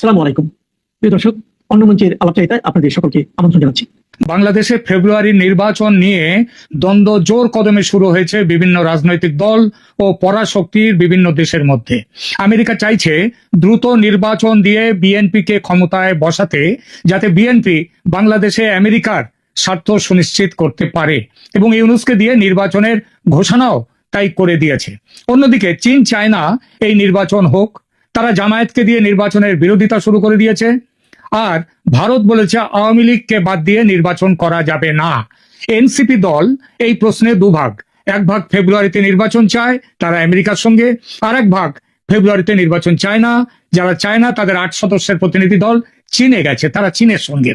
আসসালামু আলাইকুম। প্রিয় দর্শক আপনাদের সকলকে আমন্ত্রণ জানাচ্ছি। বাংলাদেশে নির্বাচন নিয়ে দ্বন্দ্ব জোর কদমে শুরু হয়েছে বিভিন্ন রাজনৈতিক দল ও পরাশক্তির বিভিন্ন দেশের মধ্যে। আমেরিকা চাইছে দ্রুত নির্বাচন দিয়ে বিএনপিকে ক্ষমতায় বসাতে, যাতে বিএনপি বাংলাদেশে আমেরিকার স্বার্থ সুনিশ্চিত করতে পারে এবং ইউনুসকে দিয়ে নির্বাচনের ঘোষণাও তাই করে দিয়েছে। অন্যদিকে চীন চায় না এই নির্বাচন হোক তারা জামায়াতকে দিয়ে নির্বাচনের বিরোধিতা শুরু করে দিয়েছে। আর ভারত বলেছে আওয়ামী লীগকে বাদ দিয়ে নির্বাচন করা যাবে না। এনসিপি দল এই প্রশ্নে দুভাগ। এক ভাগ ফেব্রুয়ারিতে নির্বাচন চায় তারা আমেরিকার সঙ্গে, আর এক ভাগ ফেব্রুয়ারিতে নির্বাচন চায় না। যারা চায় না তাদের আট সদস্যের প্রতিনিধি দল। চীনে গেছে, তারা চীনের সঙ্গে।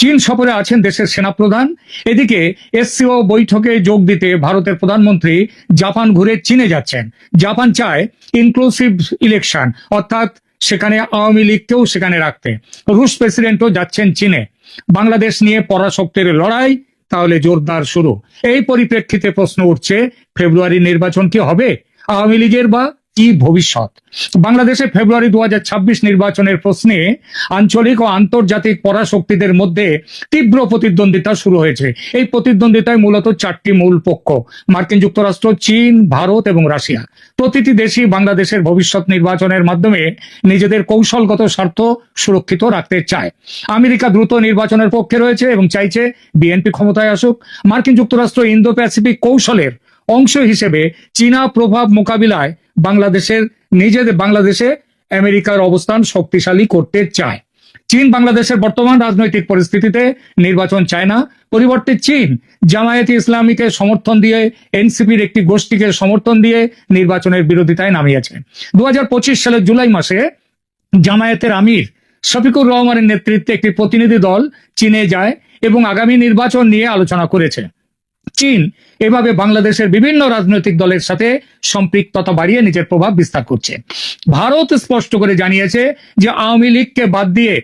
চীন সফরে আছেন দেশের সেনাপ্রধান। এদিকে এসসিও বৈঠকে যোগ দিতে ভারতের প্রধানমন্ত্রী জাপান ঘুরে চীনে যাচ্ছেন। জাপান চায় ইনক্লুসিভ ইলেকশন অর্থাৎ সেখানে আওয়ামী লীগকেও সেখানে রাখতে। রুশ প্রেসিডেন্টও যাচ্ছেন চীনে। বাংলাদেশ নিয়ে পরাশক্তির লড়াই, তাহলে জোরদার শুরু। এই পরিপ্রেক্ষিতে প্রশ্ন উঠছে ফেব্রুয়ারি নির্বাচন কি হবে? আওয়ামী লীগের বা কি ভবিষ্যৎ? বাংলাদেশে ফেব্রুয়ারি দু হাজার ছাব্বিশ নির্বাচনের প্রশ্নে আঞ্চলিক ও আন্তর্জাতিক পরাশক্তিদের মধ্যে তীব্র প্রতিদ্বন্দ্বিতা শুরু হয়েছে। এই প্রতিদ্বন্দ্বিতায় মূলত চারটি মূল পক্ষ, মার্কিন যুক্তরাষ্ট্র, চীন, ভারত এবং রাশিয়া। প্রতিটি দেশই বাংলাদেশের ভবিষ্যৎ নির্বাচনের মাধ্যমে নিজেদের কৌশলগত স্বার্থ সুরক্ষিত রাখতে চায়। আমেরিকা দ্রুত নির্বাচনের পক্ষে রয়েছে এবং চাইছে বিএনপি ক্ষমতায় আসুক। মার্কিন যুক্তরাষ্ট্র ইন্দো প্যাসিফিক কৌশলের অংশ হিসেবে চীনা প্রভাব মোকাবিলায় বাংলাদেশের নিজেদের বাংলাদেশে আমেরিকার অবস্থান শক্তিশালী করতে চায়। চীন বাংলাদেশের বর্তমান রাজনৈতিক পরিস্থিতিতে নির্বাচন চায় না। পরিবর্তে চীন জামায়াতে ইসলামীকে সমর্থন দিয়ে, এনসিপির একটি গোষ্ঠীকে সমর্থন দিয়ে নির্বাচনের বিরোধিতায় নামিয়েছে। দু হাজার পঁচিশ সালের জুলাই মাসে জামায়াতের আমির শফিকুর রহমানের নেতৃত্বে একটি প্রতিনিধি দল চীনে যায় এবং আগামী নির্বাচন নিয়ে আলোচনা করেছে। চীন এভাবে বাংলাদেশের বিভিন্ন রাজনৈতিক দলের সাথে সম্পৃক্ততা বাড়িয়ে নিজের প্রভাব বিস্তার করছে। ভারত স্পষ্ট করে জানিয়েছে যে আওয়ামী লীগকে বাদ দিয়ে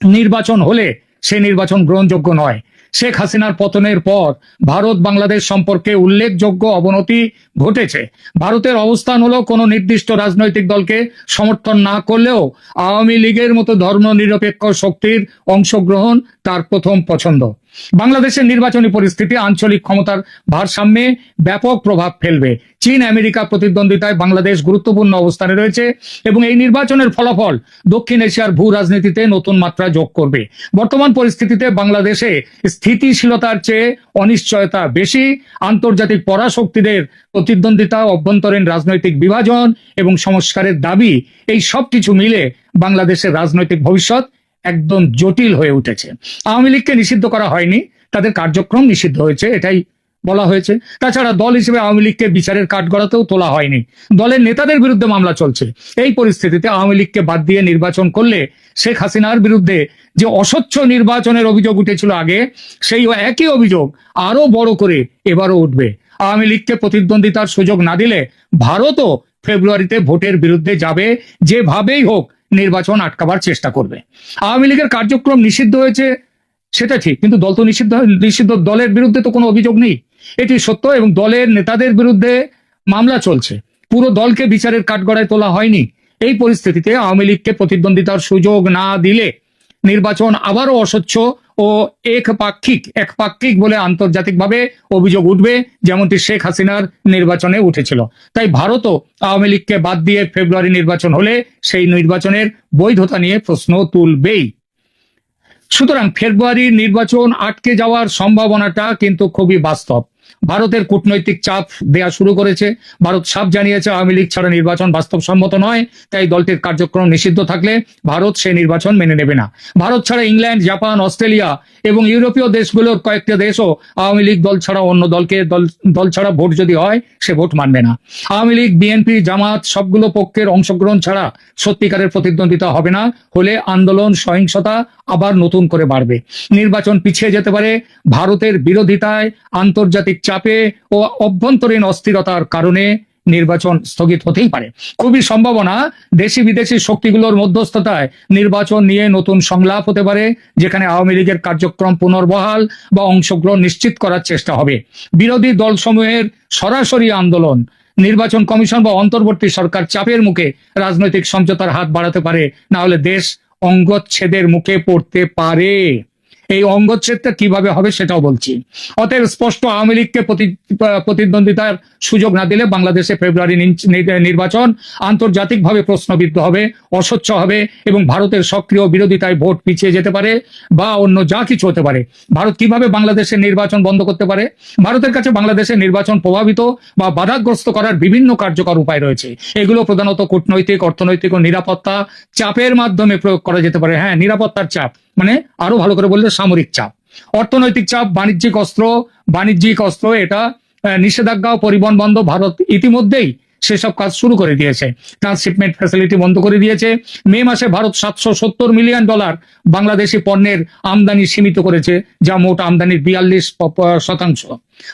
নির্বাচন হলে সে নির্বাচন গ্রহণযোগ্য নয়। শেখ হাসিনার পতনের পর ভারত বাংলাদেশ সম্পর্কে উল্লেখযোগ্য অবনতি ঘটেছে। ভারতের অবস্থান হলো কোনো নির্দিষ্ট রাজনৈতিক দলকে সমর্থন না করলেও আওয়ামী লীগের মতো ধর্মনিরপেক্ষ শক্তির অংশগ্রহণ তার প্রথম পছন্দ। বাংলাদেশের নির্বাচনী পরিস্থিতি, আঞ্চলিক ক্ষমতার ভারসাম্যে ব্যাপক প্রভাব ফেলবে। চীন, আমেরিকা প্রতিদ্বন্দ্বিতায় বাংলাদেশ গুরুত্বপূর্ণ অবস্থানে রয়েছে এবং এই নির্বাচনের ফলাফল দক্ষিণ এশিয়ার ভূ রাজনীতিতে নতুন মাত্রা যোগ করবে। বর্তমান পরিস্থিতিতে বাংলাদেশে স্থিতিশীলতার চেয়ে অনিশ্চয়তা বেশি। আন্তর্জাতিক পরাশক্তিদের প্রতিদ্বন্দ্বিতা, অভ্যন্তরীণ রাজনৈতিক বিভাজন এবং সংস্কারের দাবি, এই সব কিছু মিলে বাংলাদেশের রাজনৈতিক ভবিষ্যৎ একদম জটিল হয়ে উঠেছে। আওয়ামী লীগকে নিষিদ্ধ করা হয়নি, তাদের কার্যক্রম নিষিদ্ধ হয়েছে, এটাই বলা হয়েছে। তাছাড়া দল হিসেবে আওয়ামী লীগকে বিচারের কাঠগড়াতেও তোলা হয়নি। দলের নেতাদের বিরুদ্ধে মামলা চলছে। এই পরিস্থিতিতে আওয়ামী লীগকে বাদ দিয়ে নির্বাচন করলে শেখ হাসিনার বিরুদ্ধে যে অস্বচ্ছ নির্বাচনের অভিযোগ উঠেছিল আগে সেই একই অভিযোগ আরও বড় করে এবারও উঠবে। আওয়ামী লীগকে প্রতিদ্বন্দ্বিতার সুযোগ না দিলে ভারতও ফেব্রুয়ারিতে ভোটের বিরুদ্ধে যাবে, যেভাবেই হোক নির্বাচন আটকাবার চেষ্টা করবে। আওয়ামী লীগের কার্যক্রম নিষিদ্ধ হয়েছে, সেটা ঠিক, কিন্তু দল তো নিষিদ্ধ নিষিদ্ধ দলের বিরুদ্ধে তো কোনো অভিযোগ নেই। এটি সত্য এবং দলের নেতাদের বিরুদ্ধে মামলা চলছে। পুরো দলকে বিচারের কাঠগড়ায় তোলা হয়নি। এই পরিস্থিতিতে আওয়ামী লীগকে প্রতিদ্বন্দ্বিতার সুযোগ না দিলে নির্বাচন আবারও অস্বচ্ছ ও একপাক্ষিক একপাক্ষিক বলে আন্তর্জাতিকভাবে অভিযোগ উঠবে, যেমনটি শেখ হাসিনার নির্বাচনে উঠেছিল। তাই ভারতও আওয়ামী লীগকে বাদ দিয়ে ফেব্রুয়ারি নির্বাচন হলে সেই নির্বাচনের বৈধতা নিয়ে প্রশ্ন তুলবেই। সুতরাং ফেব্রুয়ারি নির্বাচন আটকে যাওয়ার সম্ভাবনাটা কিন্তু খুবই বাস্তব। ভারতের কূটনৈতিক চাপ দেয়া শুরু করেছে। ভারত সাপ জানিয়েছে, আওয়ামী লীগ ছাড়া নির্বাচন বাস্তবসম্মত নয়, তাই দলটির কার্যক্রম নিষিদ্ধ থাকলে ভারত সে নির্বাচন মেনে নেবে না। ভারত ছাড়া ইংল্যান্ড, জাপান, অস্ট্রেলিয়া এবং ইউরোপীয় দেশগুলোর কয়েকটা দেশও আওয়ামী লীগ দল ছাড়া অন্য দলকে দল দল ছাড়া ভোট যদি হয়, সে ভোট মানবে না। আওয়ামী লীগ, বিএনপি জামাত সবগুলো পক্ষের অংশগ্রহণ ছাড়া সত্যিকারের প্রতিদ্বন্দ্বিতা হবে না, হলে আন্দোলন, সহিংসতা আবার নতুন করে বাড়বে। নির্বাচন পিছিয়ে যেতে পারে, ভারতের বিরোধিতায় আন্তর্জাতিক চাপে ও অভ্যন্তরীণ অস্থিরতার কারণে নির্বাচন স্থগিত হতেই পারে। খুবই সম্ভাবনা দেশি বিদেশি শক্তিগুলোর মধ্যস্থতায় নির্বাচন নিয়ে নতুন সংলাপ হতে পারে, যেখানে আওয়ামী লীগের কার্যক্রম পুনর্বহাল বা অংশগ্রহণ নিশ্চিত করার চেষ্টা হবে। বিরোধী দলসমূহের সরাসরি আন্দোলন, নির্বাচন কমিশন বা অন্তর্বর্তী সরকার চাপের মুখে রাজনৈতিক সমঝোতার হাত বাড়াতে পারে না হলে দেশ অঙ্গচ্ছেদের মুখে পড়তে পারে। এই অঙ্গচ্ছেদটা কীভাবে হবে সেটাও বলছি। অতএব স্পষ্ট আওয়ামী লীগকে প্রতি- প্রতিদ্বন্দ্বিতার সুযোগ না দিলে বাংলাদেশে ফেব্রুয়ারি নির্বাচন আন্তর্জাতিকভাবে প্রশ্নবিদ্ধ হবে, অস্বচ্ছ হবে এবং ভারতের সক্রিয় বিরোধিতায় ভোট পিছিয়ে যেতে পারে বা অন্য যা কিছু হতে পারে। ভারত কীভাবে বাংলাদেশের নির্বাচন বন্ধ করতে পারে? ভারতের কাছে বাংলাদেশের নির্বাচন প্রভাবিত বা বাধাগ্রস্ত করার বিভিন্ন কার্যকর উপায় রয়েছে। এগুলো প্রধানত কূটনৈতিক, অর্থনৈতিক ও নিরাপত্তা চাপের মাধ্যমে প্রয়োগ করা যেতে পারে। হ্যাঁ নিরাপত্তার চাপ। মানে আরও ভালো করে বললে সামরিক চাপ। অর্থনৈতিক চাপ, বাণিজ্যিক অস্ত্র বাণিজ্যিক অস্ত্র, এটা নিষেধাজ্ঞা ও পরিবহন বন্ধ ভারত ইতিমধ্যেই সেসব কাজ শুরু করে দিয়েছে। ট্রান্সশিপমেন্ট ফ্যাসিলিটি বন্ধ করে দিয়েছে। মে মাসে ভারত সাতশো সত্তর মিলিয়ন ডলার বাংলাদেশি পণ্যের আমদানি সীমিত করেছে, যা মোট আমদানির বিয়াল্লিশ শতাংশ।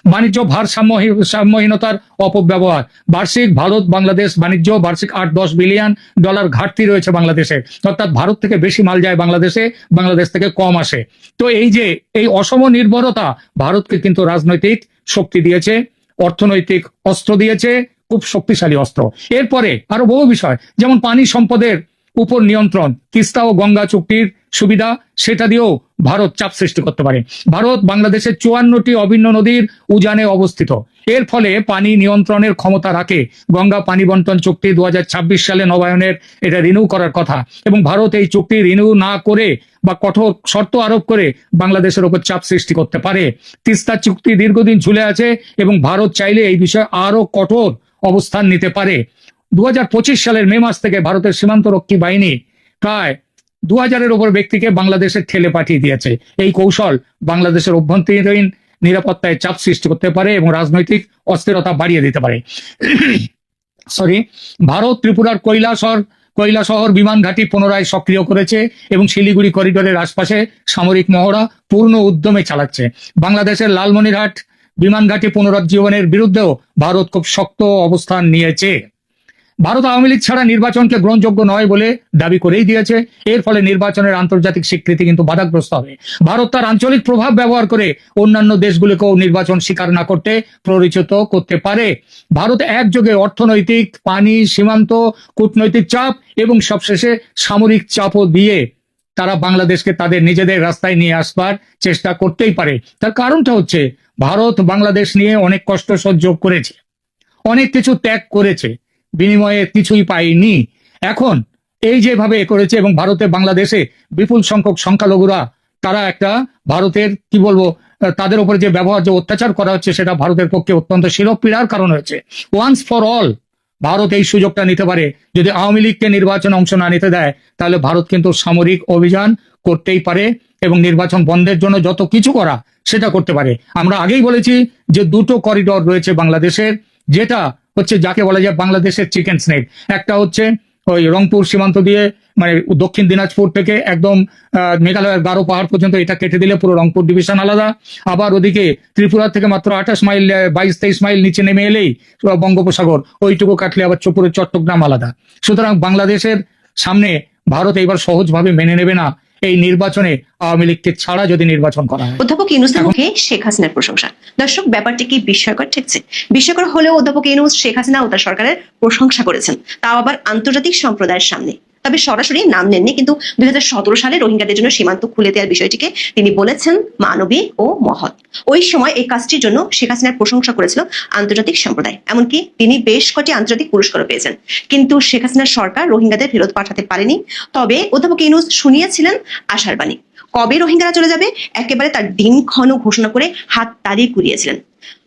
বাণিজ্য ভারসাম্যহী- সাম্যহীনতার অপব্যবহার। বার্ষিক ভারত বাংলাদেশ বাণিজ্য বার্ষিক আট দশ বিলিয়ন ডলার ঘাটতি রয়েছে বাংলাদেশে। অর্থাৎ ভারত থেকে বেশি মাল যায় বাংলাদেশে, বাংলাদেশ থেকে কম আসে। তো এই যে, এই অসম নির্ভরতা ভারতকে কিন্তু রাজনৈতিক শক্তি দিয়েছে, অর্থনৈতিক অস্ত্র দিয়েছে খুব শক্তিশালী অস্ত্র। এরপরে আরও বহু বিষয়, যেমন পানি সম্পদের উপর নিয়ন্ত্রণ, তিস্তা ও গঙ্গা চুক্তির সুবিধা, সেটা দিয়েও ভারত চাপ সৃষ্টি করতে পারে। ভারত বাংলাদেশের চুয়ান্নটি অভিন্ন নদীর উজানে অবস্থিত। এর ফলে পানি নিয়ন্ত্রণের ক্ষমতা রাখে গঙ্গা পানি বন্টন চুক্তি দু হাজার ছাব্বিশ সালে নবায়নের, এটা রিনিউ করার কথা। এবং ভারত এই চুক্তি রিনিউ না করে বা কঠোর শর্ত আরোপ করে বাংলাদেশের ওপর চাপ সৃষ্টি করতে পারে। তিস্তা চুক্তি দীর্ঘদিন ঝুলে আছে এবং ভারত চাইলে এই বিষয়ে আরও কঠোর অবস্থান নিতে পারে। দু হাজার পঁচিশ সালের মে মাস থেকে ভারতের সীমান্তরক্ষী বাহিনী প্রায় দু হাজারের ওপর ব্যক্তিকে বাংলাদেশে ঠেলে পাঠিয়ে দিয়েছে। এই কৌশল বাংলাদেশের অভ্যন্তরীণ নিরাপত্তায় চাপ সৃষ্টি করতে পারে এবং রাজনৈতিক অস্থিরতা বাড়িয়ে দিতে পারে। সরি, ভারত ত্রিপুরার কৈলাসহর কৈলাসহর বিমান ঘাঁটি পুনরায় সক্রিয় করেছে এবং শিলিগুড়ি করিডোরের আশপাশে সামরিক মহড়া পূর্ণ উদ্যমে চালাচ্ছে। বাংলাদেশের লালমনিরহাট বিমান ঘাঁটি পুনরুজ্জীবনের বিরুদ্ধেও ভারত খুব শক্ত অবস্থান নিয়েছে। ভারত আওয়ামী লীগ ছাড়া নির্বাচনকে গ্রহণযোগ্য নয় বলে দাবি করেই দিয়েছে। এর ফলে নির্বাচনের আন্তর্জাতিক স্বীকৃতি কিন্তু বাধাগ্রস্ত হবে। ভারত তার আঞ্চলিক প্রভাব ব্যবহার করে অন্যান্য দেশগুলিকেও নির্বাচন স্বীকার না করতে প্ররোচিত করতে পারে। ভারত একযোগে অর্থনৈতিক, পানি, সীমান্ত, কূটনৈতিক চাপ এবং সবশেষে সামরিক চাপও দিয়ে তারা বাংলাদেশকে তাদের নিজেদের রাস্তায় নিয়ে আসবার চেষ্টা করতেই পারে। তার কারণটা হচ্ছে, ভারত বাংলাদেশ নিয়ে অনেক কষ্ট সহ্য করেছে। অনেক কিছু ত্যাগ করেছে। বিনিময়ে কিছুই পায়নি। এখন এই যেভাবে করেছে এবং ভারতে বাংলাদেশে বিপুল সংখ্যক সংখ্যালঘুরা, তারা একটা ভারতের, কি বলব, তাদের উপরে যে ব্যবহার, যে অত্যাচার করা হচ্ছে, সেটা ভারতের পক্ষে অত্যন্ত শিরপীড়ার কারণ হয়েছে। ওয়ান্স ফর অল ভারত এই সুযোগটা নিতে পারে। যদি আওয়ামী লীগকে নির্বাচন অংশ না নিতে দেয়, তাহলে ভারত কিন্তু সামরিক অভিযান করতেই পারে এবং নির্বাচন বন্ধের জন্য যত কিছু করা সেটা করতে পারে। আমরা আগেই বলেছি যে দুটো করিডোর রয়েছে বাংলাদেশের, যেটা হচ্ছে যাকে বলা যায় বাংলাদেশের চিকেন স্নেক একটা হচ্ছে ওই রংপুর সীমান্ত দিয়ে মানে দক্ষিণ দিনাজপুর থেকে একদম মেঘালয়ের গারো পাহাড় পর্যন্ত এটা কেটে দিলে পুরো রংপুর ডিভিশন আলাদা। আবার ওদিকে ত্রিপুরা থেকে মাত্র আঠাশ মাইল বাইশ তেইশ মাইল নিচে নেমে এলেই বঙ্গোপসাগর ওইটুকু কাটলে আবার চোপুরের চট্টগ্রাম আলাদা। সুতরাং বাংলাদেশের সামনে ভারত এইবার সহজভাবে মেনে নেবে না এই নির্বাচনে আওয়ামী লীগকে ছাড়া যদি নির্বাচন করা হয়। অধ্যাপক ইউনুসের মুখে শেখ হাসিনার প্রশংসা। দর্শক ব্যাপারটি কি বিস্ময়কর ঠেকছে? বিস্ময়কর হলেও অধ্যাপক ইউনুস শেখ হাসিনা ও তার সরকারের প্রশংসা করেছেন। তাও আবার আন্তর্জাতিক সম্প্রদায়ের সামনে। তবে সরাসরি নাম নেননি, কিন্তু দুই হাজার সতেরো সালে রোহিঙ্গাদের জন্য সীমান্ত খুলে দেওয়ার বিষয়টিকে তিনি বলেছেন মানবী ও মহৎ। ওই সময় এই কাজটির জন্য শেখ হাসিনার প্রশংসা করেছিল আন্তর্জাতিক সম্প্রদায়, এমনকি তিনি বেশ কটি আন্তর্জাতিক পুরস্কারও পেয়েছেন। কিন্তু শেখ হাসিনার সরকার রোহিঙ্গাদের ফেরত পাঠাতে পারেনি। তবে অধ্যাপক ইউনুস শুনিয়েছিলেন আশার বাণী। কবে রোহিঙ্গারা চলে যাবে? একেবারে তার দিনক্ষণ ঘোষণা করে হাত তালি কুড়িয়েছিলেন।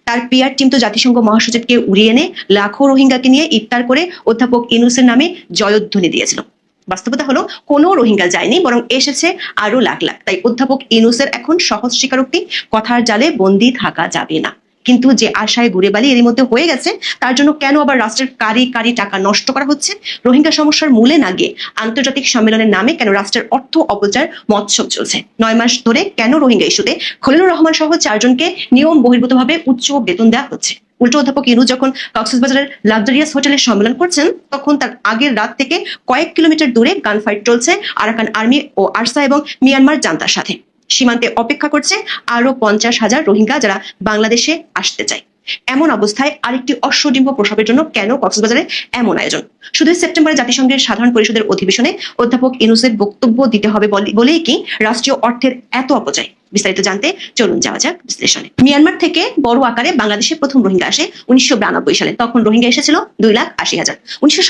তার পিয়ার টিম তো জাতিসংঘ মহাসচিবকে উড়িয়ে এনে লাখো রোহিঙ্গাকে নিয়ে ইফতার করে অধ্যাপক ইনুসের নামে জয়ধ্বনি দিয়েছিল। বাস্তবতা হলো কোনো রোহিঙ্গা যায়নি, বরং এসেছে আরও লাখ লাখ। তাই অধ্যাপক ইনুসের এখন সহজ স্বীকারোক্তি, কথার জালে বন্দি থাকা যাবে না। কিন্তু যে আশায় ঘুরে বালি এরই মধ্যে হয়ে গেছে, তার জন্য কেন আবার রাষ্ট্রের কারি কারি টাকা নষ্ট করা হচ্ছে? রোহিঙ্গা সমস্যার মূলে না গিয়ে আন্তর্জাতিক সম্মেলনের নামে কেন রাষ্ট্রের অর্থ অপচার মৎসব চলছে? নয় মাস ধরে কেন রোহিঙ্গা ইস্যুতে খলিলুর রহমান সহ চারজনকে নিয়ম বহির্ভূতভাবে উচ্চ বেতন দেওয়া হচ্ছে? উল্টো অধ্যাপক ইনু যখন কক্সবাজারের লাক্সারিয়াস হোটেলে সম্মেলন করছেন, তখন তার আগের রাত থেকে কয়েক কিলোমিটার দূরে গান ফাইট চলছে আরাকান আর্মি ও আরসা এবং মিয়ানমার জান্তার সাথে। সীমান্তে অপেক্ষা করছে আরও পঞ্চাশ হাজার রোহিঙ্গা যারা বাংলাদেশে আসতে চায়। এমন অবস্থায় আরেকটি অশ্বডিম্ব প্রসবের জন্য কেন কক্সবাজারে এমন আয়োজন? শুধু সেপ্টেম্বরে জাতিসংঘের সাধারণ পরিষদের অধিবেশনে অধ্যাপক ইনুসের বক্তব্য দিতে হবে বলে- বলেই কি রাষ্ট্রীয় অর্থের এত অপচয়? বিস্তারিত জানতে চলুন যাওয়া যাক বিশ্লেষণে। মিয়ানমার থেকে বড় আকারে বাংলাদেশে প্রথম রোহিঙ্গা আসে উনিশশো সালে। তখন রোহিঙ্গা এসেছিল দুই লাখ আশি হাজার। উনিশশো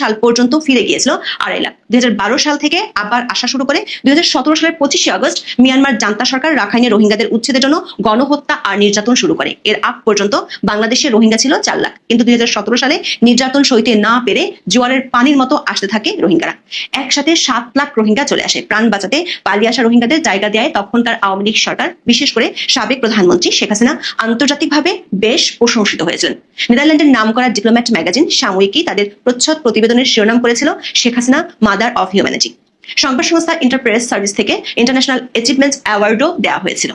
সাল পর্যন্ত ফিরে গিয়েছিল আড়াই লাখ। দুই সাল থেকে আবার আসা শুরু করে দুই সালের পঁচিশে আগস্ট মিয়ানমার জান্তা সরকার রাখাইনে রোহিঙ্গাদের উচ্ছেদের জন্য গণহত্যা আর নির্যাতন শুরু করে। এর আগ পর্যন্ত বাংলাদেশে রোহিঙ্গা ছিল চার লাখ। কিন্তু দুই হাজার সতেরো সালে নির্যাতন সইতে না পেরে জোয়ারের পানির মতো আসতে থাকে রোহিঙ্গারা। একসাথে সাত লাখ রোহিঙ্গা চলে আসে। প্রাণ বাঁচাতে পালিয়ে আসা রোহিঙ্গাদের জায়গা দেয় তখনকার আওয়ামী লীগ সরকার, বিশেষ করে সাবেক প্রধানমন্ত্রী শেখ হাসিনা, আন্তর্জাতিকভাবে বেশ প্রশংসিত হয়েছেন। নেদারল্যান্ডের নাম করা ডিপ্লোম্যাট ম্যাগাজিন সাময়িকী তাদের প্রচ্ছদ প্রতিবেদনের শিরোনাম করেছিল Sheikh Hasina, mother of humanity. সংবাদ সংস্থা ইন্টারপ্রেস সার্ভিস থেকে ইন্টারন্যাশনাল অ্যাচিভমেন্টস অ্যাওয়ার্ডও দেওয়া হয়েছিল।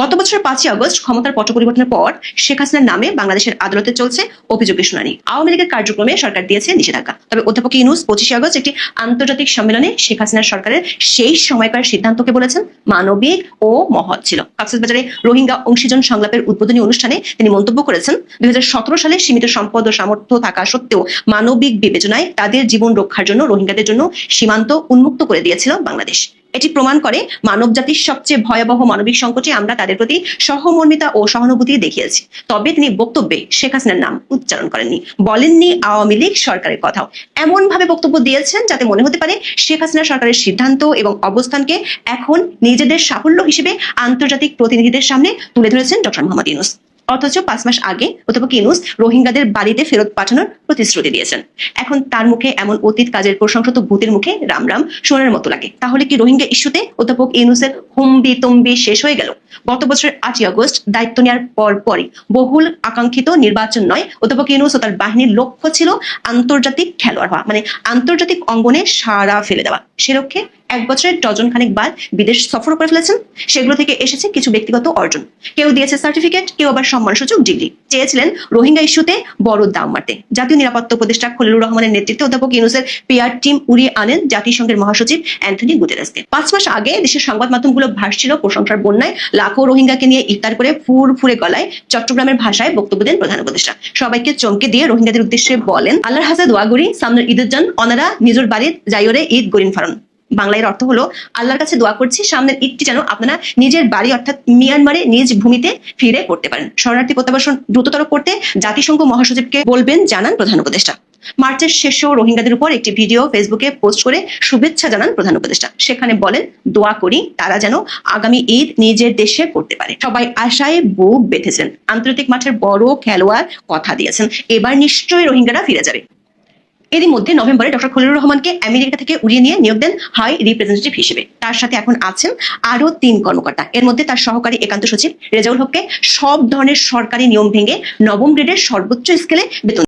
গত বছরের পাঁচই আগস্ট ক্ষমতার পট পরিবর্তনের পর শেখ হাসিনার নামে বাংলাদেশের আদালতে চলছে অভিযোগের শুনানি। আওয়ামী লীগের কার্যক্রমে সরকার দিয়েছে নিষেধাজ্ঞা। তবে অধ্যাপক ইউনুস পঁচিশে আগস্ট একটি আন্তর্জাতিক সম্মেলনে শেখ হাসিনার সরকারের সেই সময়কার সিদ্ধান্তকে বলেছেন, মানবিক ও মহৎ ছিল। কক্সবাজারে রোহিঙ্গা অংশীজন সংলাপের উদ্বোধনী অনুষ্ঠানে তিনি মন্তব্য করেছেন, দুই হাজার সতেরো সালে সীমিত সম্পদ ও সামর্থ্য থাকা সত্ত্বেও মানবিক বিবেচনায় তাদের জীবন রক্ষার জন্য রোহিঙ্গাদের জন্য সীমান্ত উন্মুক্ত করে দিয়েছিল বাংলাদেশ। এটি প্রমাণ করে মানব জাতির সবচেয়ে ভয়াবহ মানবিক সংকটে আমরা তাদের প্রতি সহমর্মিতা ও সহানুভূতি দেখিয়েছি। তবে তিনি বক্তব্যে শেখ হাসিনার নাম উচ্চারণ করেননি। বলেননি আওয়ামী লীগ সরকারের কথাও। এমন ভাবে বক্তব্য দিয়েছেন যাতে মনে হতে পারে শেখ হাসিনা সরকারের সিদ্ধান্ত এবং অবস্থানকে এখন নিজেদের সাফল্য হিসেবে আন্তর্জাতিক প্রতিনিধিদের সামনে তুলে ধরেছেন ডক্টর মোহাম্মদ ইউনুস। অথচ পাঁচ মাস আগে অধ্যাপক ইউনুস রোহিঙ্গাদের বাড়িতে ফেরত পাঠানোর প্রতিশ্রুতি দিয়েছেন। এখন তার মুখে এমন অতীত কাজের প্রশংসা তো ভূতের মুখে রাম রাম শোনার মতো লাগে। তাহলে কি রোহিঙ্গা ইস্যুতে অধ্যাপক ইউনুসের হুম্বি তম্বি শেষ হয়ে গেল? গত বছরের আটই আগস্ট দায়িত্ব নেওয়ার পর পরই বহুল আকাঙ্ক্ষিত নির্বাচন নয় অধ্যাপক ইউনুস ও তার বাহিনীর লক্ষ্য ছিল আন্তর্জাতিক খেলোয়াড় হওয়া মানে আন্তর্জাতিক অঙ্গনে সারা ফেলে দেওয়া। সে লক্ষ্যে এক বছরের ডজন খানেক বাদ বিদেশ সফর করে ফেলেছেন। সেগুলো থেকে এসেছে কিছু ব্যক্তিগত অর্জন। কেউ দিয়েছে সার্টিফিকেট কেউ আবার সম্মানসূচক ডিগ্রি। চেয়েছিলেন রোহিঙ্গা ইস্যুতে বড় দাম মারতে। জাতীয় নিরাপত্তা উপদেষ্টা খলিলুর রহমানের নেতৃত্বে অধ্যাপক ইউনুসের পিআর টিম উড়িয়ে আনেন জাতিসংঘের মহাসচিব অ্যান্থনি গুতেরাসকে পাঁচ মাস আগে দেশের সংবাদ মাধ্যমগুলো ভাসছিল প্রশংসার বন্যায়। লাখো রোহিঙ্গাকে নিয়ে ইফতার করে ফুর ফুরে গলায় চট্টগ্রামের ভাষায় বক্তব্য দেন প্রধান উপদেষ্টা। সবাইকে চমকে দিয়ে রোহিঙ্গাদের উদ্দেশ্যে বলেন, আল্লাহর হাজা দোয়া করি। সামনের ঈদের যান অনারা নিজের বাড়ির যাইওরে ঈদ গরিন ফারন। বাংলায় অর্থ হলো আল্লাহর কাছে দোয়া করছি, সামনের ঈদটি যেন আপনারা নিজের বাড়ি অর্থাৎ মিয়ানমারে নিজ ভূমিতে ফিরে করতে পারেন। শরণার্থী প্রত্যাবাসন দ্রুততর করতে জাতিসংঘ মহাসচিবকে বলবেন, জানান প্রধান উপদেষ্টা। মার্চের শেষেও রোহিঙ্গাদের উপর একটি ভিডিও ফেসবুকে পোস্ট করে শুভেচ্ছা জানান প্রধান উপদেষ্টা। সেখানে বলেন, দোয়া করি তারা যেন আগামী ঈদ নিজের দেশে করতে পারে। সবাই আশায় বুক বেঁধেছেন। আন্তর্জাতিক মাঠের বড় খেলোয়াড় কথা দিয়েছেন। এবার নিশ্চয়ই রোহিঙ্গারা ফিরে যাবে। এরই মধ্যে নভেম্বরে ডক্টর খলিলুর রহমানকে আমেরিকা থেকে উড়িয়ে নিয়ে নিয়োগ দেন হাই রিপ্রেজেন্টেটিভ হিসেবে। তার সাথে এখন আছেন আরও তিন কর্মকর্তা। এর মধ্যে তার সহকারী একান্ত সচিব রেজাউল হককে সব ধরনের সরকারি নিয়ম ভেঙে নবম গ্রেডের সর্বোচ্চ স্কেলে বেতন